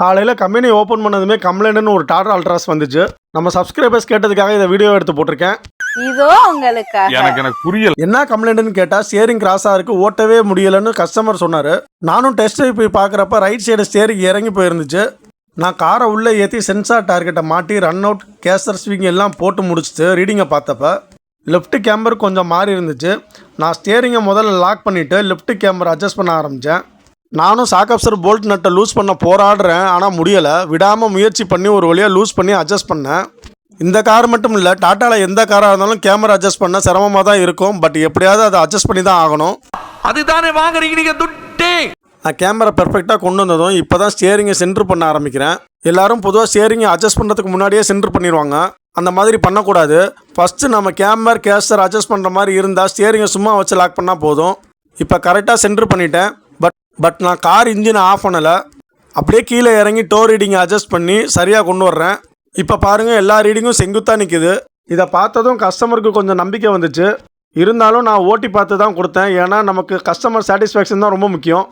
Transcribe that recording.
காலையில் company open பண்ணதுமே கம்ப்ளைண்ட்னு ஒரு டாடா அல்ட்ராஸ் வந்துச்சு. நம்ம சப்ஸ்கிரைபர்ஸ் கேட்டதுக்காக இந்த வீடியோ எடுத்து போட்டிருக்கேன். இதோ உங்களுக்காக. எனக்கு எனக்கு புரியல. என்ன கம்ப்ளைண்ட்னு கேட்டால் ஸ்டியரிங் கிராஸாக இருக்கு ஓட்டவே முடியலன்னு கஸ்டமர் சொன்னார். நானும் டெஸ்ட் போய் பார்க்குறப்ப ரைட் சைடு ஸ்டியரிங் இறங்கி போயிருந்துச்சு. நான் காரை உள்ளே ஏற்றி சென்சார் டார்கெட்டை மாட்டி ரன் அவுட் கேசர் ஸ்விங் எல்லாம் போட்டு முடிச்சுட்டு ரீடிங்கை பார்த்தப்ப லெஃப்ட் கேம்பர் கொஞ்சம் மாறி இருந்துச்சு நான் ஸ்டியரிங்கை முதல்ல லாக் பண்ணிவிட்டு லெஃப்ட் கேம்பர் அட்ஜஸ்ட் பண்ண ஆரம்பித்தேன் நானும் சாக்கப்சர் போல்ட் நட்டை லூஸ் பண்ண போராடுறேன் ஆனால் முடியலை. விடாமல் முயற்சி பண்ணி ஒரு வழியாக லூஸ் பண்ணி அட்ஜஸ்ட் பண்ணேன். இந்த கார் மட்டும் இல்லை டாட்டாவில் எந்த காராக இருந்தாலும் கேமரா அட்ஜஸ்ட் பண்ண சிரமமாக தான் இருக்கும். பட் எப்படியாவது அதை அட்ஜஸ்ட் பண்ணி தான் ஆகணும். அதுதானே வாங்குறீங்க நீங்க துட்டே! நான் கேமரா பெர்ஃபெக்டாக கொண்டு வந்ததும் இப்போ தான் ஸ்டியரிங்கை சென்டர் பண்ண ஆரம்பிக்கிறேன். எல்லாரும் பொதுவாக ஸ்டியரிங்கை அட்ஜஸ்ட் பண்ணுறதுக்கு முன்னாடியே சென்டர் பண்ணிடுவாங்க அந்த மாதிரி பண்ணக்கூடாது. ஃபஸ்ட்டு நம்ம கேமர் கேஸ்டர் அட்ஜஸ்ட் பண்ணுற மாதிரி இருந்தால் ஸ்டியரிங்கை சும்மா வச்சு லாக் பண்ணால் போதும். இப்போ கரெக்டாக சென்டர் பண்ணிட்டேன். பட் நான் கார் இன்ஜினை ஆஃப் பண்ணலை. அப்படியே கீழே இறங்கி டோ ரீடிங்கை அட்ஜஸ்ட் பண்ணி சரியாக கொண்டு வர்றேன். இப்போ பாருங்கள் எல்லா ரீடிங்கும் செங்குத்தாக நிற்கிது இதை பார்த்ததும் கஸ்டமருக்கு கொஞ்சம் நம்பிக்கை வந்துச்சு. இருந்தாலும் நான் ஓட்டி பார்த்து தான் கொடுத்தேன். ஏன்னா நமக்கு கஸ்டமர் சாட்டிஸ்ஃபேக்ஷன் தான் ரொம்ப முக்கியம்.